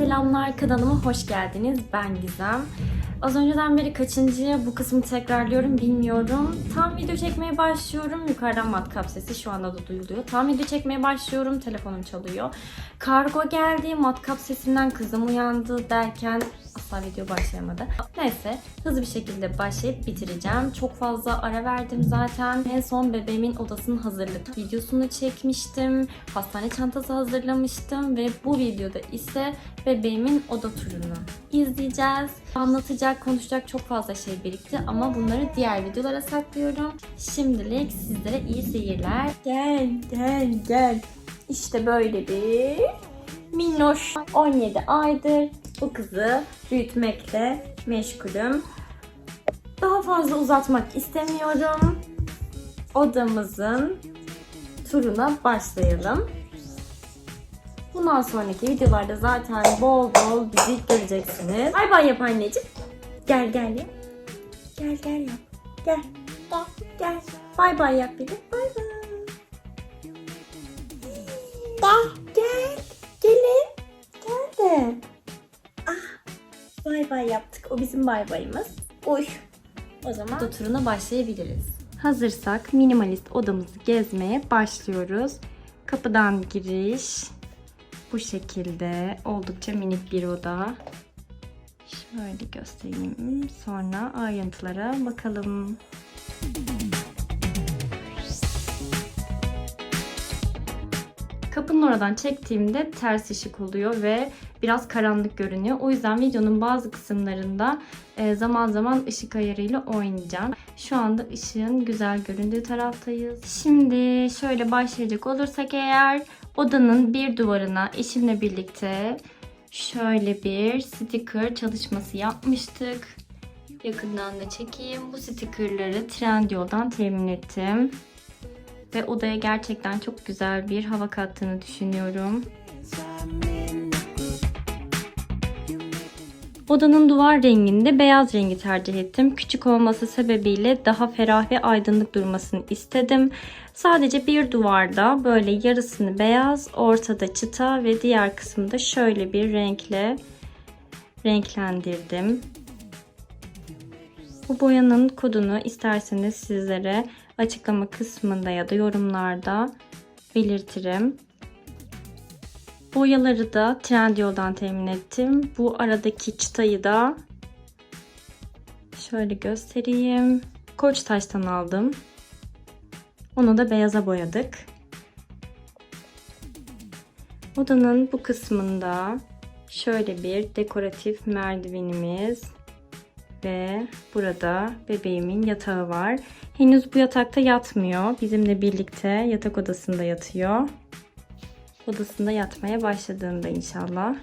selamlar kanalıma hoş geldiniz. Ben Gizem. Az önceden beri kaçıncıya bu kısmı tekrarlıyorum bilmiyorum. Tam video çekmeye başlıyorum. Yukarıdan matkap sesi şu anda da duyuluyor. Tam video çekmeye başlıyorum. Telefonum çalıyor. Kargo geldi. Matkap sesinden kızım uyandı derken asla video başlayamadı. Neyse hızlı bir şekilde başlayıp bitireceğim. Çok fazla ara verdim zaten. En son bebeğimin odasını hazırladım. Videosunu çekmiştim. Hastane çantası hazırlamıştım ve bu videoda ise bebeğimin oda turunu izleyeceğiz. Anlatacak, konuşacak çok fazla şey birikti ama bunları diğer videolara saklıyorum. Şimdilik sizlere iyi seyirler. Gel, gel, gel. İşte böyle bir minnoş 17 aydır bu kızı büyütmekle meşgulüm. Daha fazla uzatmak istemiyorum. Odamızın turuna başlayalım. Bundan sonraki videolarda zaten bol bol bizi göreceksiniz. Bay bay yap anneciğim. Gel gel yap. Gel gel yap. Gel. Gel. Gel. Bay bay yap bir de. Bay bay. Gel. Gel. Gelin. Gel de. Ah. Bay bay yaptık. O bizim bay bayımız. Uy. O zaman oda turuna başlayabiliriz. Hazırsak minimalist odamızı gezmeye başlıyoruz. Kapıdan giriş. Bu şekilde oldukça minik bir oda. Şöyle göstereyim. Sonra ayrıntılara bakalım. Kapının oradan çektiğimde ters ışık oluyor ve biraz karanlık görünüyor. O yüzden videonun bazı kısımlarında e, zaman zaman ışık ayarıyla oynayacağım. Şu anda ışığın güzel göründüğü taraftayız. Şimdi şöyle başlayacak olursak eğer odanın bir duvarına eşimle birlikte şöyle bir sticker çalışması yapmıştık. Yakından da çekeyim. Bu stickerları Trendyol'dan temin ettim. Ve odaya gerçekten çok güzel bir hava kattığını düşünüyorum. Odanın duvar renginde beyaz rengi tercih ettim. Küçük olması sebebiyle daha ferah ve aydınlık durmasını istedim. Sadece bir duvarda böyle yarısını beyaz, ortada çıta ve diğer kısımda şöyle bir renkle renklendirdim. Bu boyanın kodunu isterseniz sizlere açıklama kısmında ya da yorumlarda belirtirim. Boyaları da Trendyol'dan temin ettim. Bu aradaki çıtayı da şöyle göstereyim. Koçtaş'tan aldım. Onu da beyaza boyadık. Odanın bu kısmında şöyle bir dekoratif merdivenimiz ve burada bebeğimin yatağı var. Henüz bu yatakta yatmıyor. Bizimle birlikte yatak odasında yatıyor. Odasında yatmaya başladığında inşallah.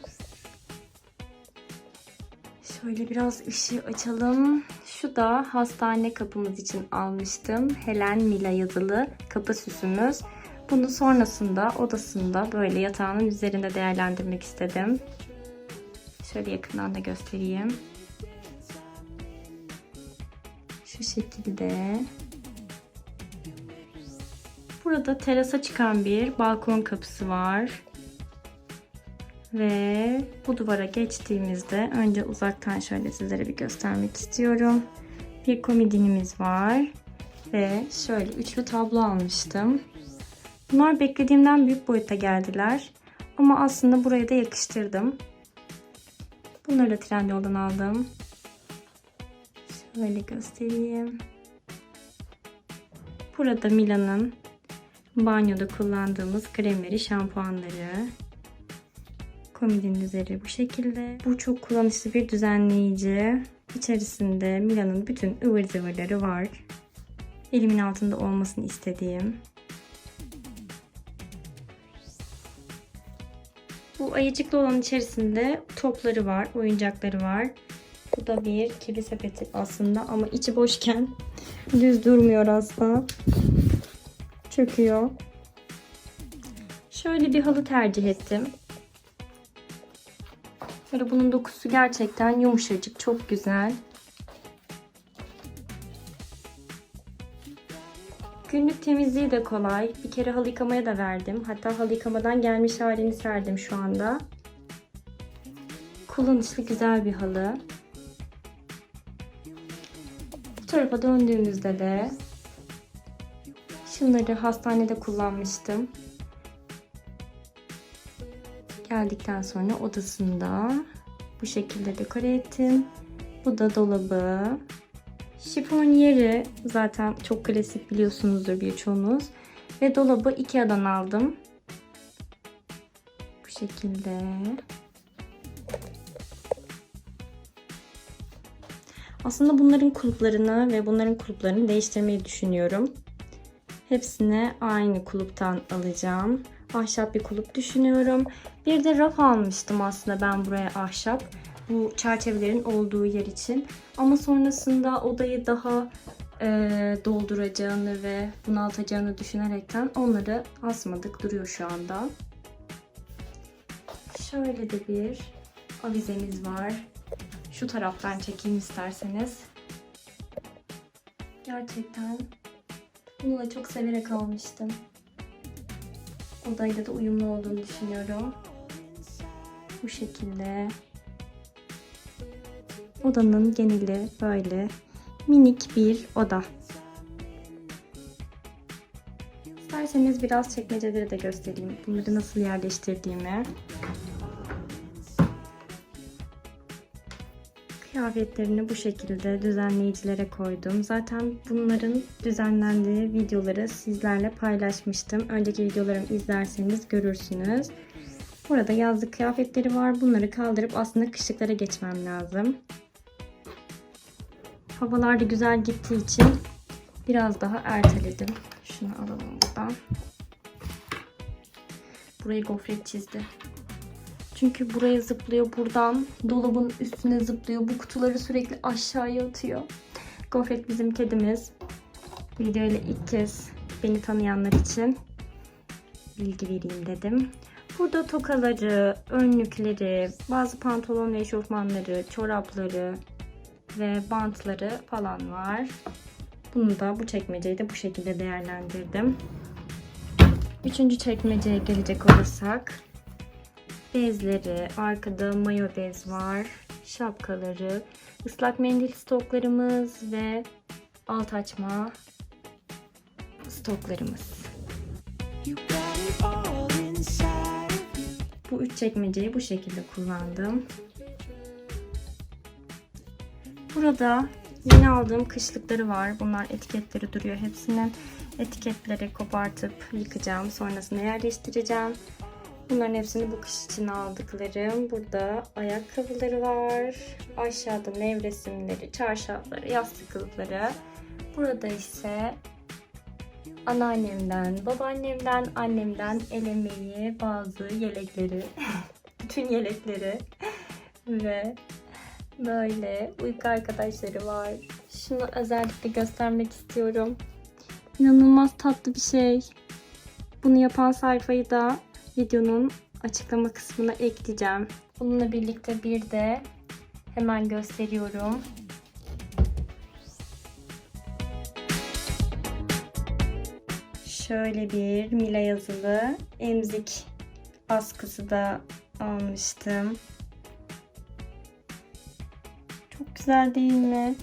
Şöyle biraz ışığı açalım. Şu da hastane kapımız için almıştım. Helen Mila yazılı kapı süsümüz. Bunu sonrasında odasında böyle yatağının üzerinde değerlendirmek istedim. Şöyle yakından da göstereyim. Şu şekilde. Burada terasa çıkan bir balkon kapısı var. Ve bu duvara geçtiğimizde önce uzaktan şöyle sizlere bir göstermek istiyorum. Bir komodinimiz var. Ve şöyle üçlü tablo almıştım. Bunlar beklediğimden büyük boyuta geldiler. Ama aslında buraya da yakıştırdım. Bunları da Trendyol'dan aldım. Şöyle göstereyim. Burada Mila'nın banyoda kullandığımız kremleri, şampuanları. Komodinin üzeri bu şekilde. Bu çok kullanışlı bir düzenleyici. İçerisinde Mila'nın bütün ıvır zıvırları var. Elimin altında olmasını istediğim. Bu ayıcıklı olan içerisinde topları var, oyuncakları var. Bu da bir kirli sepeti aslında ama içi boşken düz durmuyor asla. Çöküyor. Şöyle bir halı tercih ettim. Böyle bunun dokusu gerçekten yumuşacık, çok güzel. Günlük temizliği de kolay. Bir kere halı yıkamaya da verdim. Hatta halı yıkamadan gelmiş halini serdim şu anda. kullanışlı güzel bir halı. Bu tarafa döndüğümüzde de şunları hastanede kullanmıştım. Geldikten sonra odasında bu şekilde dekore ettim. Bu da dolabı. Şifonyeri zaten çok klasik biliyorsunuzdur birçoğunuz. Ve dolabı Ikea'dan aldım. Bu şekilde. Aslında bunların kulplarını ve bunların kulplarını değiştirmeyi düşünüyorum. Hepsini aynı kuluptan alacağım. Ahşap bir kulüp düşünüyorum. Bir de raf almıştım aslında ben buraya ahşap. Bu çerçevelerin olduğu yer için. Ama sonrasında odayı daha e, dolduracağını ve bunaltacağını düşünerekten onları asmadık. Duruyor şu anda. Şöyle de bir avizemiz var. Şu taraftan çekeyim isterseniz. Gerçekten bunu da çok severek almıştım. Odayla da uyumlu olduğunu düşünüyorum. Bu şekilde. Odanın geneli böyle minik bir oda. İsterseniz biraz çekmeceleri de göstereyim. Bunları nasıl yerleştirdiğimi. Kıyafetlerini bu şekilde düzenleyicilere koydum. Zaten bunların düzenlendiği videoları sizlerle paylaşmıştım. Önceki videolarımı izlerseniz görürsünüz. Burada yazlık kıyafetleri var. Bunları kaldırıp aslında kışlıklara geçmem lazım. Havalar da güzel gittiği için biraz daha erteledim. Şunu alalım buradan. Burayı gofret çizdi. Çünkü buraya zıplıyor buradan. Dolabın üstüne zıplıyor. Bu kutuları sürekli aşağıya atıyor. Gofret bizim kedimiz. Videoyla ilk kez beni tanıyanlar için bilgi vereyim dedim. Burada tokaları, önlükleri, bazı pantolon ve eşofmanları, çorapları ve bantları falan var. Bunu da bu çekmeceyi de bu şekilde değerlendirdim. Üçüncü çekmeceye gelecek olursak bezleri, arkada mayo bez var, şapkaları, ıslak mendil stoklarımız ve alt açma stoklarımız. Bu üç çekmeceyi bu şekilde kullandım. Burada yeni aldığım kışlıkları var. Bunlar etiketleri duruyor. Hepsinin etiketleri kopartıp yıkacağım. Sonrasında yerleştireceğim. Bunların hepsini bu kış için aldıklarım. Burada ayakkabıları var. Aşağıda nevresimleri, çarşafları, yastık kılıfları. Burada ise anneannemden, babaannemden, annemden el emeği bazı yelekleri, bütün yelekleri ve böyle uyku arkadaşları var. Şunu özellikle göstermek istiyorum. İnanılmaz tatlı bir şey. Bunu yapan sayfayı da videonun açıklama kısmına ekleyeceğim. Bununla birlikte bir de hemen gösteriyorum. Şöyle bir Mila yazılı emzik askısı da almıştım. Çok güzel değil mi?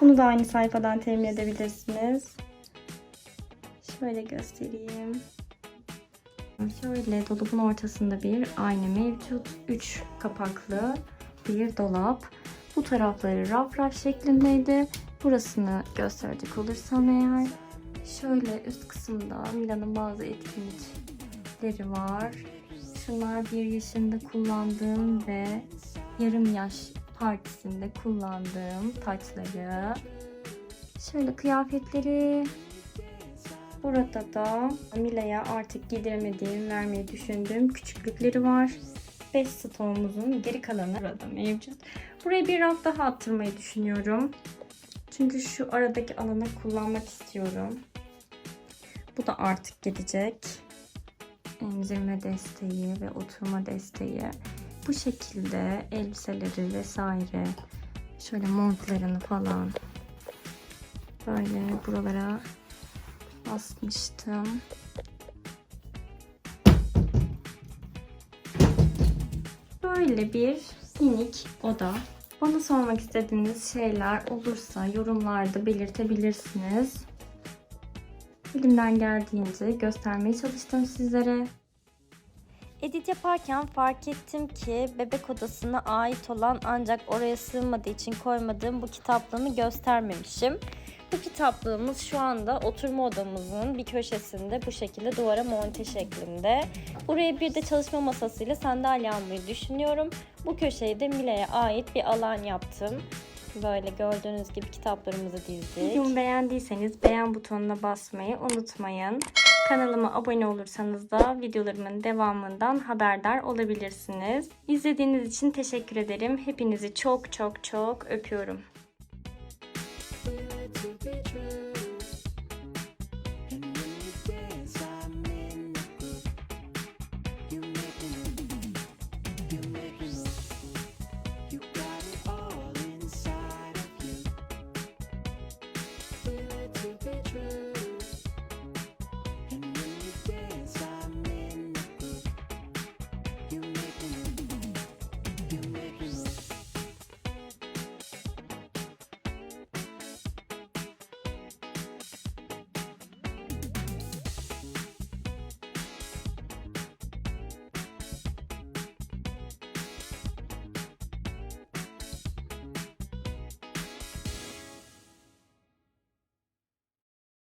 Bunu da aynı sayfadan temin edebilirsiniz. Şöyle göstereyim. Şöyle dolabın ortasında bir ayna mevcut. 3 kapaklı bir dolap. Bu tarafları raf raf şeklindeydi. Burasını gösterecek olursam eğer. Şöyle üst kısımda Mila'nın bazı etkinlikleri var. Şunlar bir yaşında kullandığım ve yarım yaş partisinde kullandığım taçları. Şöyle kıyafetleri. Burada da Mila'ya artık giydiremediğim, vermeyi düşündüğüm küçüklükleri var. 5 stoğumuzun geri kalanı burada mevcut. Buraya bir raf daha attırmayı düşünüyorum. Çünkü şu aradaki alanı kullanmak istiyorum. Bu da artık gidecek. Emzirme desteği ve oturma desteği. Bu şekilde elbiseleri vesaire şöyle montlarını falan böyle buralara asmıştım. Böyle bir minik oda. Bana sormak istediğiniz şeyler olursa yorumlarda belirtebilirsiniz. Elimden geldiğince göstermeye çalıştım sizlere. Edit yaparken fark ettim ki bebek odasına ait olan ancak oraya sığmadığı için koymadığım bu kitaplığımı göstermemişim. Bu kitaplığımız şu anda oturma odamızın bir köşesinde bu şekilde duvara monte şeklinde. Buraya bir de çalışma masasıyla sandalye almayı düşünüyorum. Bu köşeyi de Mile'ye ait bir alan yaptım. Böyle gördüğünüz gibi kitaplarımızı dizdik. Videomu beğendiyseniz beğen butonuna basmayı unutmayın. Kanalıma abone olursanız da videolarımın devamından haberdar olabilirsiniz. İzlediğiniz için teşekkür ederim. Hepinizi çok çok çok öpüyorum.